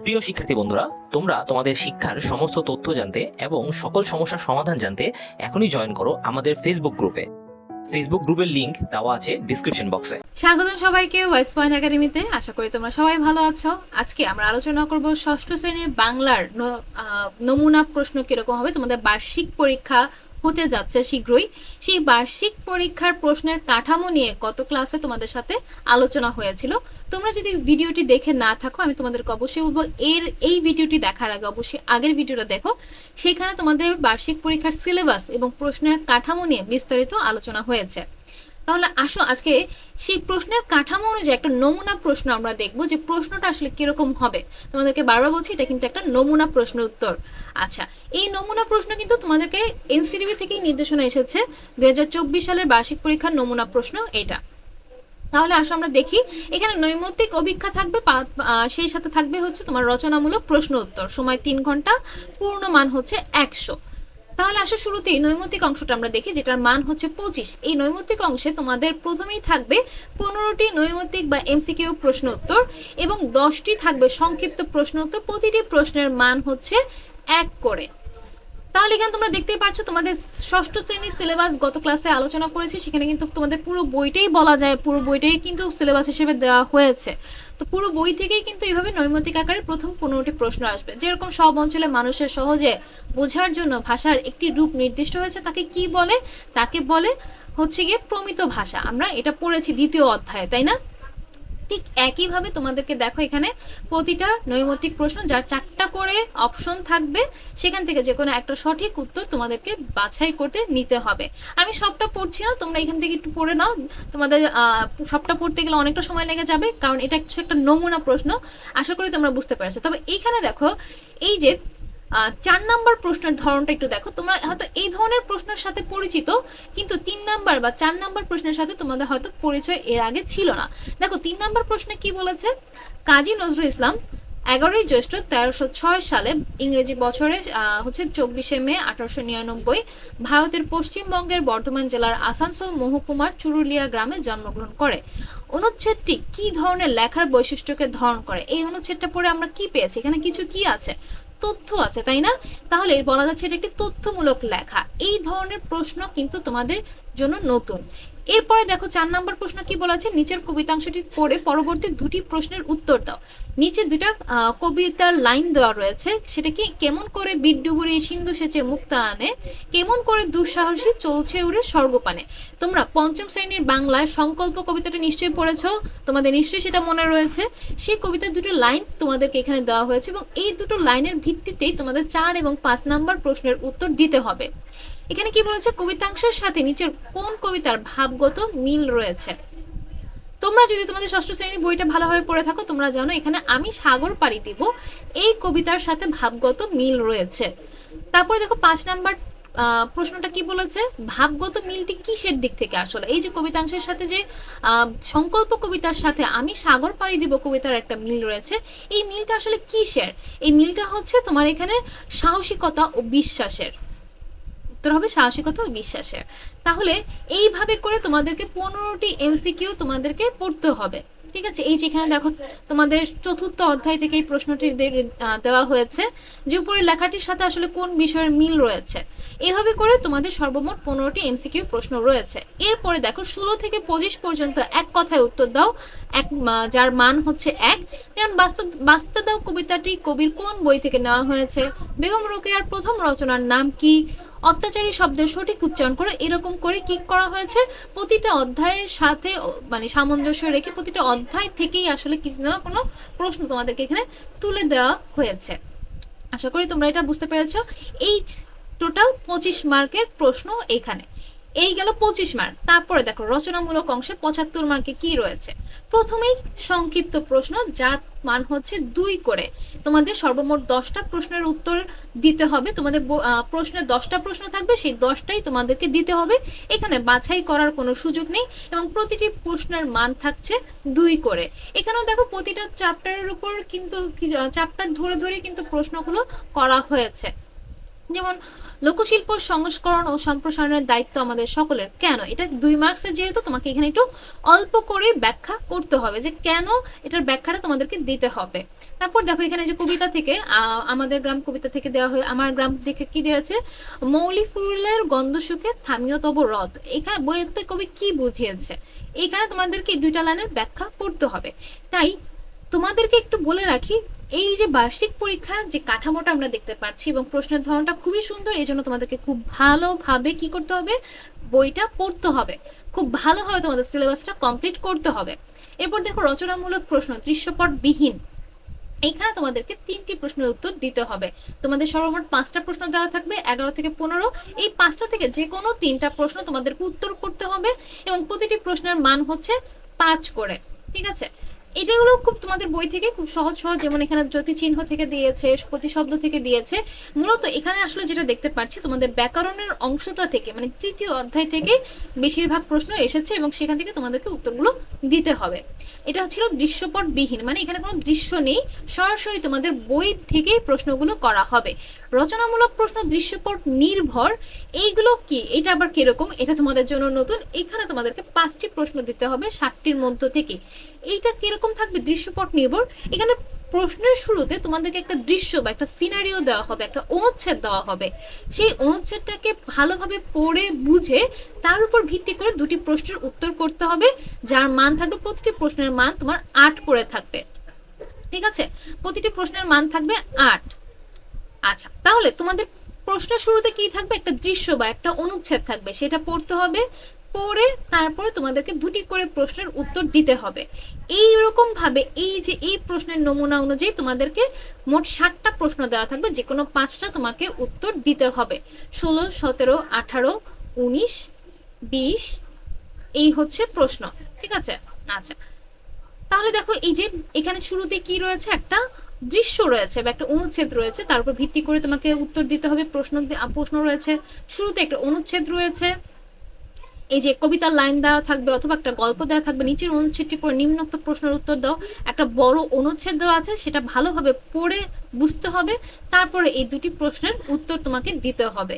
প্রিয় শিক্ষার্থী বন্ধুরা, তোমরা তোমাদের শিক্ষার সমস্ত তথ্য জানতে এবং সকল সমস্যার সমাধান জানতে এখনই জয়েন করো আমাদের ফেসবুক গ্রুপে ফেসবুক গ্রুপের লিংক দেওয়া আছে ডিসক্রিপশন বক্সে স্বাগত সবাইকে ওয়েস্ট পয়েন্ট একাডেমিতে আশা করি তোমরা সবাই ভালো আছো। আজকে আমরা আলোচনা করব ষষ্ঠ শ্রেণির বাংলার নমুনা প্রশ্ন কীরকম হবে, তোমাদের বার্ষিক পরীক্ষা হতে যাচ্ছে শীঘ্রই। সেই বার্ষিক পরীক্ষার প্রশ্নের কাঠামো নিয়ে গত ক্লাসে তোমাদের সাথে আলোচনা হয়েছিল। তোমরা যদি ভিডিওটি দেখে না থাকো, আমি তোমাদেরকে অবশ্যই বলব, এর এই ভিডিওটি দেখার আগে অবশ্যই আগের ভিডিওটা দেখো। সেখানে তোমাদের বার্ষিক পরীক্ষার সিলেবাস এবং প্রশ্নের কাঠামো নিয়ে বিস্তারিত আলোচনা হয়েছে। তাহলে আসো আজকে সেই প্রশ্নের কাঠামো অনুযায়ী একটা নমুনা প্রশ্ন আমরা দেখব যে প্রশ্নটা আসলে কীরকম হবে। তোমাদেরকে বারবার বলছি, এটা কিন্তু একটা নমুনা প্রশ্ন উত্তর। আচ্ছা এই নমুনা প্রশ্ন কিন্তু তোমাদেরকে এনসিডিবি থেকেই নির্দেশনা এসেছে, দুই হাজার চব্বিশ সালের বার্ষিক পরীক্ষার নমুনা প্রশ্ন এটা। তাহলে আসো আমরা দেখি, এখানে নৈমিত্তিক অভিক্ষা থাকবে সেই সাথে থাকবে হচ্ছে তোমার রচনামূলক প্রশ্ন উত্তর। সময় তিন ঘণ্টা পূর্ণ মান হচ্ছে একশো। তাহলে আসো শুরুতেই নৈমিত্তিক অংশটা আমরা দেখি, যেটার মান হচ্ছে পঁচিশ। এই নৈমিত্তিক অংশে তোমাদের প্রথমেই থাকবে পনেরোটি নৈমিত্তিক বা এমসিকিউ প্রশ্ন উত্তর এবং দশটি থাকবে সংক্ষিপ্ত প্রশ্ন উত্তর প্রতিটি প্রশ্নের মান হচ্ছে এক করে। তাহলে এখানে তোমরা দেখতেই পাচ্ছ তোমাদের ষষ্ঠ শ্রেণির সিলেবাস গত ক্লাসে আলোচনা করেছি, সেখানে কিন্তু তোমাদের পুরো বইটাই বলা যায়, পুরো বইটাই কিন্তু সিলেবাস হিসেবে দেওয়া হয়েছে। তো পুরো বই থেকেই কিন্তু এইভাবে নৈমিত্তিক আকারে প্রথম পনেরোটি প্রশ্ন আসবে। যেরকম সব অঞ্চলে মানুষের সহজে বোঝার জন্য ভাষার একটি রূপ নির্দিষ্ট হয়েছে, তাকে কি বলে? তাকে বলে হচ্ছে গিয়ে প্রমিত ভাষা। আমরা এটা পড়েছি দ্বিতীয় অধ্যায়ে, তাই না? ঠিক একইভাবে তোমাদেরকে দেখো এখানে প্রতিটা নৈমিত্তিক প্রশ্ন, যার চারটা করে অপশন থাকবে, সেখান থেকে যে কোনো একটা সঠিক উত্তর তোমাদেরকে বাছাই করতে নিতে হবে। আমি সবটা পড়ছি না, তোমরা এখান থেকে একটু পড়ে নাও। তোমাদের সবটা পড়তে গেলে অনেকটা সময় লেগে যাবে, কারণ এটা হচ্ছে একটা নমুনা প্রশ্ন। আশা করি তোমরা বুঝতে পেরেছ। তবে এইখানে দেখো, এই যে চার নাম্বার প্রশ্নের ধরনটা একটু দেখো। তোমরা হয়তো এই ধরনের প্রশ্নের সাথে পরিচিত, কিন্তু তিন নাম্বার বা চার নাম্বার প্রশ্নের সাথে তোমাদের হয়তো পরিচয় এর আগে ছিল না। দেখো, তিন নাম্বার প্রশ্নে কি বলেছে? কাজী নজরুল ইসলাম এগারোই জ্যৈষ্ঠ তেরোশো ছয় সালে ইংরেজি বছরে হচ্ছে চব্বিশে মে আঠারোশো নিরানব্বই ভারতের পশ্চিমবঙ্গের বর্ধমান জেলার আসানসোল মহকুমার চুরুলিয়া গ্রামে জন্মগ্রহণ করে। অনুচ্ছেদটি কি ধরনের লেখার বৈশিষ্ট্যকে ধারণ করে? এই অনুচ্ছেদটা পড়ে আমরা কি পেয়েছি? এখানে কিছু কি আছে? তথ্য আছে, তাই না? তাহলে বলা যাচ্ছে এটা একটি তথ্যমূলক লেখা। এই ধরনের প্রশ্ন কিন্তু তোমাদের জন্য নতুন। এরপরে দেখো চার নম্বর প্রশ্ন কি বলা আছে নিচের কবিতাংশটি পড়ে পরবর্তী দুটি প্রশ্নের উত্তর দাও। নিচে দুটা কবিতার লাইন দেওয়া রয়েছে। সেটা কি কেমন করে বিদ্যুগুড়ি সিন্ধু সেচে মুক্তা আনে? কেমন করে দুঃসাহসী চলছে উড়ে স্বর্গপানে? তোমরা পঞ্চম শ্রেণির বাংলায় সংকল্প কবিতাটা নিশ্চয়ই পড়েছো। তোমাদের নিশ্চয়ই সেটা মনে রয়েছে। সেই কবিতার দুটো লাইন তোমাদেরকে এখানে দেওয়া হয়েছে এবং এই দুটো লাইনের ভিত্তিতেই তোমাদের চার এবং পাঁচ নাম্বার প্রশ্নের উত্তর দিতে হবে। এখানে কি বলেছে? কবিতাংশের সাথে নিচের কোন কবিতার ভাবগত মিল রয়েছে? তোমরা যদি তোমাদের ষষ্ঠ শ্রেণির বইটা ভালোভাবে পড়ে থাকো, তোমরা জানো এখানে আমি সাগর পাড়ি দিব। এই কবিতার সাথে ভাবগত মিল রয়েছে। তারপরে দেখো, পাঁচ নাম্বার প্রশ্নটা কি বলেছে? ভাবগত মিলটি কিসের দিক থেকে আসলে? এই যে কবিতাংশের সাথে যে সংকল্প কবিতার সাথে আমি সাগর পাড়ি দিব কবিতার একটা মিল রয়েছে, এই মিলটা আসলে কিসের? এই মিলটা হচ্ছে তোমার এখানে সাহসিকতা ও বিশ্বাসের। উত্তর হবে সাহসিকতা ও বিশ্বাসের। তাহলে এইভাবে করে তোমাদেরকে পনেরোটি এমসিকিউ তোমাদেরকে পড়তে হবে। ঠিক আছে? এই যেখানে দেখো, তোমাদের চতুর্থ অধ্যায় থেকে এই প্রশ্নটি দেওয়া হয়েছে যে উপরে লেখাটির সাথে আসলে কোন বিষয়ের মিল রয়েছে। এভাবে করে তোমাদের সর্বমোট পনেরোটি এমসিকিউ প্রশ্ন রয়েছে। এরপরে দেখো, ষোলো থেকে পঁচিশ পর্যন্ত এক কথায় উত্তর দাও। এক যার মান হচ্ছে এক। যেমন বাস্তব বাস্তে দাও কবিতাটি কবির কোন বই থেকে নেওয়া হয়েছে? বেগম রোকেয়ার প্রথম রচনার নাম কি? অত্যাচারী শব্দের সঠিক উচ্চারণ করে এরকম করে কিক করা হয়েছে? প্রতিটা অধ্যায়ের সাথে মানে সামঞ্জস্য রেখে প্রতিটা অধ্যায় থেকেই আসলে কিছু না কোনো প্রশ্ন তোমাদেরকে এখানে তুলে দেওয়া হয়েছে। আশা করি তোমরা এটা বুঝতে পেরেছ। এই টোটাল পঁচিশ মার্কের প্রশ্ন এখানে। এই গেল পঁচিশ মার্ক তারপরে দেখো, রচনামূলক অংশে পঁচাত্তর মার্কে কি রয়েছে? প্রথমেই সংক্ষিপ্ত প্রশ্ন, যার মান হচ্ছে দুই করে। তোমাদের সর্বমোট দশটা প্রশ্নের উত্তর দিতে হবে। তোমাদের প্রশ্নে দশটা প্রশ্ন থাকবে, সেই দশটাই তোমাদেরকে দিতে হবে। এখানে বাছাই করার কোনো সুযোগ নেই এবং প্রতিটি প্রশ্নের মান থাকছে দুই করে। এখানেও দেখো, প্রতিটা চ্যাপ্টারের উপর কিন্তু চ্যাপ্টার ধরে ধরে কিন্তু প্রশ্নগুলো করা হয়েছে। যেমন লোকশিল্প, সংস্করণ ও সম্প্রসারণের দায়িত্ব আমাদের সকলের। কেন? এটা দুই মার্কসের যেহেতু, তোমাকে এখানে একটু অল্প করে ব্যাখ্যা করতে হবে যে কেন এটার ব্যাখ্যাটা তোমাদেরকে দিতে হবে। তারপর দেখো এখানে যে কবিতা থেকে আমাদের গ্রাম কবিতা থেকে দেওয়া হয়, আমার গ্রাম থেকে কি দেওয়া আছে? মৌলি ফুলের গন্ধ সুখে থামিও তব রথ। এখানে বইতে কবি কি বুঝিয়েছে? এখানে তোমাদেরকে দুইটা লাইনের ব্যাখ্যা করতে হবে। তাই তোমাদেরকে একটু বলে রাখি এই যে বার্ষিক পরীক্ষা যে কাঠামোটা আমরা দেখতে পাচ্ছি এবং প্রশ্নের ধরনটা খুবই সুন্দর, এই জন্য তোমাদেরকে খুব ভালোভাবে কি করতে হবে? বইটা পড়তে হবে। খুব ভালোভাবে তোমাদের সিলেবাসটা কমপ্লিট করতে হবে। এরপর দেখো রচনামূলক প্রশ্ন দৃশ্যপট বিহীন এখানে তোমাদেরকে তিনটি প্রশ্নের উত্তর দিতে হবে। তোমাদের সর্বমোট পাঁচটা প্রশ্ন দেওয়া থাকবে, এগারো থেকে পনেরো। এই পাঁচটা থেকে যে কোনো তিনটা প্রশ্ন তোমাদেরকে উত্তর করতে হবে এবং প্রতিটি প্রশ্নের মান হচ্ছে পাঁচ করে, ঠিক আছে? এটাগুলো খুব তোমাদের বই থেকে খুব সহজ সহজ, যেমন এখানে জ্যোতি চিহ্ন থেকে দিয়েছে, প্রতিশব্দ থেকে দিয়েছে। মূলত এখানে আসলে যেটা দেখতে পাচ্ছি, তোমাদের ব্যাকরণের অংশটা থেকে মানে তৃতীয় অধ্যায় থেকে বেশিরভাগ প্রশ্ন এসেছে এবং সেখান থেকে তোমাদেরকে উত্তরগুলো দিতে হবে। এটা ছিল দৃশ্যপট বিহীন মানে এখানে কোনো দৃশ্য নেই, সরাসরি তোমাদের বই থেকেই প্রশ্নগুলো করা হবে। রচনামূলক প্রশ্ন, দৃশ্যপট নির্ভর, এইগুলো কি? এটা আবার কীরকম? এটা তোমাদের জন্য নতুন। এখানে তোমাদেরকে পাঁচটি প্রশ্ন দিতে হবে, ষাটটির মধ্য থেকে। এইটা কীরকম থাকবে দৃশ্যপট নির্ভর? এখানে প্রশ্নের শুরুতে তোমাদেরকে একটা দৃশ্য বা একটা সিনারিও দেওয়া হবে, একটা অনুচ্ছেদ দেওয়া হবে। সেই অনুচ্ছেদটাকে ভালোভাবে পড়ে বুঝে তার উপর ভিত্তি করে দুটি প্রশ্নের উত্তর করতে হবে। যার মান থাকবে, প্রতিটি প্রশ্নের মান তোমার আট করে থাকবে। ঠিক আছে? প্রতিটি প্রশ্নের মান থাকবে আট। আচ্ছা তাহলে তোমাদের প্রশ্নের শুরুতে কি থাকবে? একটা দৃশ্য বা একটা অনুচ্ছেদ থাকবে। সেটা পড়তে হবে। পড়ে তারপরে তোমাদেরকে দুটি করে প্রশ্নের উত্তর দিতে হবে। এই ভাবে এই যে এই প্রশ্নের নমুনা অনুযায়ী তোমাদেরকে মোট ষাটটা প্রশ্ন দেওয়া থাকবে যে কোনো পাঁচটা তোমাকে উত্তর দিতে হবে। ষোলো, সতেরো, আঠারো, উনিশ, বিশ, এই হচ্ছে প্রশ্ন, ঠিক আছে? আচ্ছা। তাহলে দেখো এই যে এখানে শুরুতে কি রয়েছে? একটা দৃশ্য রয়েছে বা একটা অনুচ্ছেদ রয়েছে, তার উপর ভিত্তি করে তোমাকে উত্তর দিতে হবে। প্রশ্ন প্রশ্ন রয়েছে, শুরুতে একটা অনুচ্ছেদ রয়েছে এই যে কবিতার লাইন দেওয়া থাকবে অথবা একটা গল্প দেওয়া থাকবে, নিচের অনুচ্ছেদটি পড়ে নিম্নোক্ত প্রশ্নের উত্তর দাও। একটা বড় অনুচ্ছেদ দেওয়া আছে, সেটা ভালোভাবে পড়ে বুঝতে হবে। তারপরে এই দুটি প্রশ্নের উত্তর তোমাকে দিতে হবে।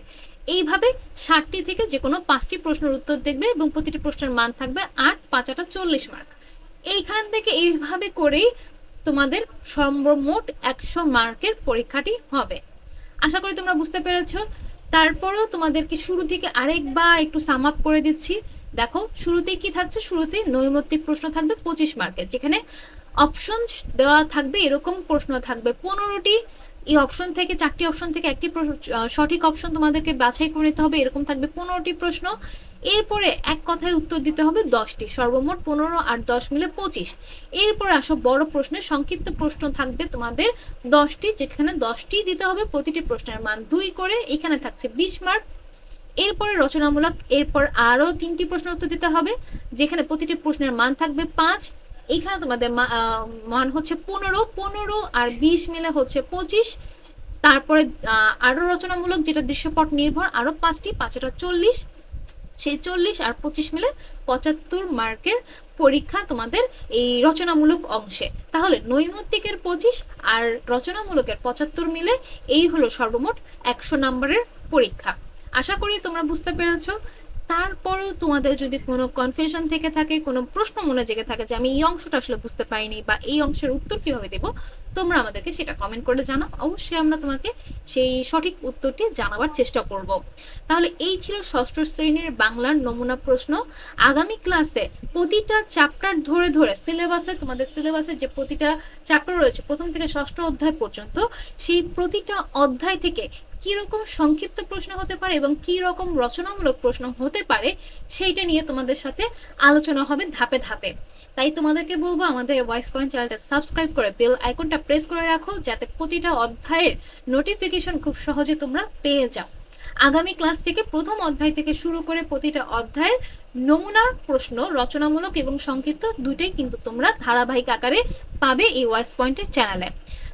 এইভাবে ষাটটি থেকে যে কোনো পাঁচটি প্রশ্নের উত্তর দেখবে এবং প্রতিটি প্রশ্নের মান থাকবে আট, পাঁচ, আটা চল্লিশ মার্ক। এইখান থেকে এইভাবে করেই তোমাদের সর্বমোট একশো মার্কের পরীক্ষাটি হবে। আশা করি তোমরা বুঝতে পেরেছ। তারপরেও তোমাদেরকে শুরু থেকে আরেকবার একটু সাম আপ করে দিচ্ছি। দেখো, শুরুতেই কি থাকছে? শুরুতেই নৈমিত্তিক প্রশ্ন থাকবে পঁচিশ মার্কের যেখানে অপশন দেওয়া থাকবে, এরকম প্রশ্ন থাকবে। পনেরোটি এই অপশন থেকে, চারটি অপশন থেকে একটি সঠিক অপশন তোমাদেরকে বাছাই করে নিতে হবে, এরকম থাকবে পনেরোটি প্রশ্ন। এরপরে এক কথায় উত্তর দিতে হবে দশটি, সর্বমোট পনেরো আর দশ মিলে পঁচিশ। এরপরে আসো বড় প্রশ্নের সংক্ষিপ্ত প্রশ্ন থাকবে তোমাদের দশটি, যেখানে দশটি দিতে হবে প্রতিটি প্রশ্নের মান দুই করে, এখানে থাকছে বিশ মার্ক এরপরে রচনামূলক, এরপর আরও তিনটি প্রশ্ন উত্তর দিতে হবে, যেখানে প্রতিটি প্রশ্নের মান থাকবে পাঁচ। এইখানে তোমাদের মান হচ্ছে পনেরো পনেরো আর বিশ মিলে হচ্ছে পঁচিশ। তারপরে আহ, আরও রচনামূলক যেটা দৃশ্যপট নির্ভর আরও পাঁচটি পাঁচটা চল্লিশ। সেই চল্লিশ আর পঁচিশ মিলে পঁচাত্তর মার্কের পরীক্ষা তোমাদের এই রচনামূলক অংশে। তাহলে নৈমিত্তিকের পঁচিশ আর রচনামূলকের পঁচাত্তর মিলে এই হলো সর্বমোট একশো নম্বরের পরীক্ষা। আশা করি তোমরা বুঝতে পেরেছ তারপরেও তোমাদের যদি কোনো কনফিউশন থেকে থাকে, কোনো প্রশ্ন মনে জেগে থাকে যে আমি এই অংশটা আসলে বুঝতে পারিনি বা এই অংশের উত্তর কীভাবে দেব, তোমরা আমাদেরকে সেটা কমেন্ট করে জানাও। অবশ্যই আমরা তোমাকে সেই সঠিক উত্তরটি জানাবার চেষ্টা করব। তাহলে এই ছিল ষষ্ঠ শ্রেণির বাংলার নমুনা প্রশ্ন। আগামী ক্লাসে প্রতিটা চ্যাপ্টার ধরে ধরে সিলেবাসে তোমাদের সিলেবাসে যে প্রতিটা চ্যাপ্টার রয়েছে, প্রথম থেকে ষষ্ঠ অধ্যায় পর্যন্ত, সেই প্রতিটা অধ্যায় থেকে কি রকম সংক্ষিপ্ত প্রশ্ন হতে পারে এবং কি রকম রচনামূলক প্রশ্ন হতে পারে, সেইটা নিয়ে তোমাদের সাথে আলোচনা হবে ধাপে ধাপে। তাই তোমাদেরকে বলব আমাদের ভয়েস পয়েন্ট চ্যানেলটা সাবস্ক্রাইব করে বেল আইকনটা প্রেস করে রাখো, যাতে প্রতিটা অধ্যায়ের নোটিফিকেশন খুব সহজে তোমরা পেয়ে যাও। আগামী ক্লাস থেকে প্রথম অধ্যায় থেকে শুরু করে প্রতিটা অধ্যায়ের নমুনা প্রশ্ন, রচনামূলক এবং সংক্ষিপ্ত দুটোই কিন্তু তোমরা ধারাবাহিক আকারে পাবে এই ওয়াইস পয়েন্টের চ্যানেলে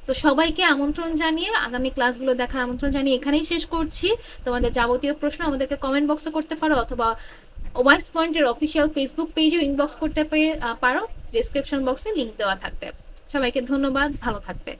তো সবাইকে আমন্ত্রণ জানিয়ে আগামী ক্লাসগুলো দেখার আমন্ত্রণ জানিয়ে এখানেই শেষ করছি। তোমাদের যাবতীয় প্রশ্ন আমাদেরকে কমেন্ট বক্সে করতে পারো অথবা ওয়াইস পয়েন্টের অফিসিয়াল ফেসবুক পেজেও ইনবক্স করতে পারো। ডিসক্রিপশন বক্সে লিঙ্ক দেওয়া থাকবে। সবাইকে ধন্যবাদ, ভালো থাকবে।